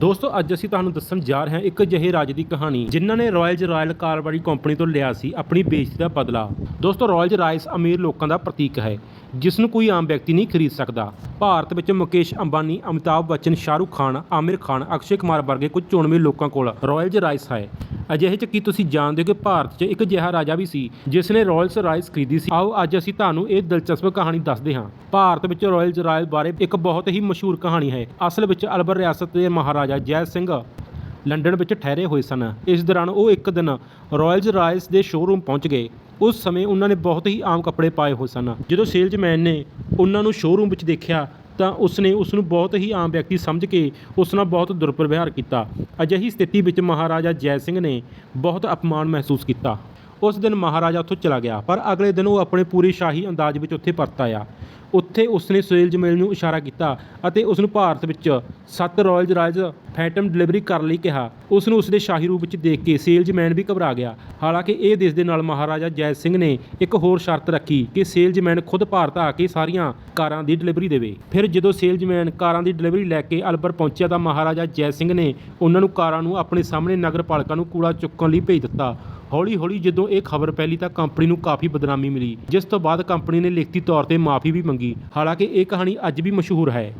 ਦੋਸਤੋ, ਅੱਜ ਅਸੀਂ ਤੁਹਾਨੂੰ ਦੱਸਣ ਜਾ ਰਹੇ ਹਾਂ ਇੱਕ ਅਜਿਹੇ ਰਾਜ ਦੀ ਕਹਾਣੀ, ਜਿਨ੍ਹਾਂ ਨੇ ਰਾਇਲਜ਼ ਰਾਇਲ ਕਾਰ ਵਾਲੀ ਕੰਪਨੀ ਤੋਂ ਲਿਆ ਸੀ ਆਪਣੀ ਬੇਇੱਜ਼ਤੀ ਦਾ ਬਦਲਾ। ਦੋਸਤੋ ਰਾਇਲਜ਼ ਰਾਈਸ ਅਮੀਰ ਲੋਕਾਂ ਦਾ ਪ੍ਰਤੀਕ ਹੈ, ਜਿਸ ਨੂੰ ਕੋਈ ਆਮ ਵਿਅਕਤੀ ਨਹੀਂ ਖਰੀਦ ਸਕਦਾ। ਭਾਰਤ ਵਿੱਚ ਮੁਕੇਸ਼ ਅੰਬਾਨੀ, ਅਮਿਤਾਭ ਬੱਚਨ, ਸ਼ਾਹਰੁਖ ਖਾਨ, ਆਮਿਰ ਖਾਨ, ਅਕਸ਼ੇ ਕੁਮਾਰ ਵਰਗੇ ਕੁਝ ਚੋਣਵੇਂ ਲੋਕਾਂ ਕੋਲ ਰਾਇਲਜ਼ ਰਾਈਸ ਹੈ। ਅਜਿਹੇ ਚ ਕੀ ਤੁਸੀਂ ਜਾਣਦੇ ਹੋ ਕਿ ਭਾਰਤ 'ਚ ਇੱਕ ਅਜਿਹਾ ਰਾਜਾ ਵੀ ਸੀ ਜਿਸ ਨੇ ਰਾਇਲਸ ਰਾਈਸ ਖਰੀਦੀ ਸੀ? ਆਓ ਅੱਜ ਅਸੀਂ ਤੁਹਾਨੂੰ ਇਹ ਦਿਲਚਸਪ ਕਹਾਣੀ ਦੱਸਦੇ ਹਾਂ। ਭਾਰਤ ਵਿੱਚ ਰਾਇਲਸ ਰਾਇਲ ਬਾਰੇ ਇੱਕ ਬਹੁਤ ਹੀ ਮਸ਼ਹੂਰ ਕਹਾਣੀ ਹੈ। ਅਸਲ ਵਿੱਚ ਅਲਬਰ ਰਿਆਸਤ ਦੇ ਮਹਾਰਾਜਾ ਜੈ ਸਿੰਘ ਲੰਡਨ ਵਿੱਚ ਠਹਿਰੇ ਹੋਏ ਸਨ। ਇਸ ਦੌਰਾਨ ਉਹ ਇੱਕ ਦਿਨ ਰਾਇਲਸ ਰਾਇਸ ਦੇ ਸ਼ੋਰੂਮ ਪਹੁੰਚ ਗਏ। ਉਸ ਸਮੇਂ ਉਹਨਾਂ ਨੇ ਬਹੁਤ ਹੀ ਆਮ ਕੱਪੜੇ ਪਾਏ ਹੋਏ ਸਨ। ਜਦੋਂ ਸੇਲਜ਼ਮੈਨ ਨੇ ਉਹਨਾਂ ਨੂੰ ਸ਼ੋਰੂਮ ਵਿੱਚ ਦੇਖਿਆ ਤਾਂ ਉਸਨੇ ਉਸ ਨੂੰ ਬਹੁਤ ਹੀ ਆਮ ਵਿਅਕਤੀ ਸਮਝ ਕੇ ਉਸ ਨਾਲ ਬਹੁਤ ਦੁਰਵਿਵਹਾਰ ਕੀਤਾ। ਅਜਿਹੀ ਸਥਿਤੀ ਵਿੱਚ ਮਹਾਰਾਜਾ ਜੈ ਸਿੰਘ ਨੇ ਬਹੁਤ ਅਪਮਾਨ ਮਹਿਸੂਸ ਕੀਤਾ। ਉਸ ਦਿਨ ਮਹਾਰਾਜਾ ਉੱਥੋਂ ਚਲਾ ਗਿਆ, ਪਰ ਅਗਲੇ ਦਿਨ ਉਹ ਆਪਣੇ ਪੂਰੇ ਸ਼ਾਹੀ ਅੰਦਾਜ਼ ਵਿੱਚ ਉੱਥੇ ਪਰਤ ਆਇਆ। ਉੱਥੇ ਉਸਨੇ ਸੇਲਜ਼ਮੈਨ ਨੂੰ ਇਸ਼ਾਰਾ ਕੀਤਾ ਅਤੇ ਉਸ ਨੂੰ ਭਾਰਤ ਵਿੱਚ ਸੱਤ ਰਾਇਲਜ਼ ਰਾਇਲਜ਼ ਫੈਂਟਮ ਡਿਲੀਵਰੀ ਕਰਨ ਲਈ ਕਿਹਾ। ਉਸ ਨੂੰ ਉਸਦੇ ਸ਼ਾਹੀ ਰੂਪ ਵਿੱਚ ਦੇਖ ਕੇ ਸੇਲਜ਼ਮੈਨ ਵੀ ਘਬਰਾ ਗਿਆ। ਹਾਲਾਂਕਿ ਇਹ ਦੇਸ਼ ਦੇ ਨਾਲ ਮਹਾਰਾਜਾ ਜੈ ਸਿੰਘ ਨੇ ਇੱਕ ਹੋਰ ਸ਼ਰਤ ਰੱਖੀ ਕਿ ਸੇਲਜ਼ਮੈਨ ਖੁਦ ਭਾਰਤ ਆ ਕੇ ਸਾਰੀਆਂ ਕਾਰਾਂ ਦੀ ਡਿਲੀਵਰੀ ਦੇਵੇ। ਫਿਰ ਜਦੋਂ ਸੇਲਜ਼ਮੈਨ ਕਾਰਾਂ ਦੀ ਡਿਲੀਵਰੀ ਲੈ ਕੇ ਅਲਬਰ ਪਹੁੰਚਿਆ ਤਾਂ ਮਹਾਰਾਜਾ ਜੈ ਸਿੰਘ ਨੇ ਉਹਨਾਂ ਨੂੰ ਕਾਰਾਂ ਨੂੰ ਆਪਣੇ ਸਾਹਮਣੇ ਨਗਰਪਾਲਿਕਾ ਨੂੰ ਕੂੜਾ ਚੁੱਕਣ ਲਈ ਭੇਜ ਦਿੱਤਾ। ਹੌਲੀ ਹੌਲੀ ਜਦੋਂ ਇਹ ਖਬਰ ਫੈਲੀ ਤਾਂ ਕੰਪਨੀ ਨੂੰ ਕਾਫੀ ਬਦਨਾਮੀ ਮਿਲੀ, ਜਿਸ ਤੋਂ ਬਾਅਦ ਕੰਪਨੀ ਨੇ ਲਿਖਤੀ ਤੌਰ ਤੇ ਮਾਫੀ ਵੀ ਮੰਗੀ। ਹਾਲਾਂਕਿ ਇਹ ਕਹਾਣੀ ਅੱਜ ਵੀ ਮਸ਼ਹੂਰ ਹੈ।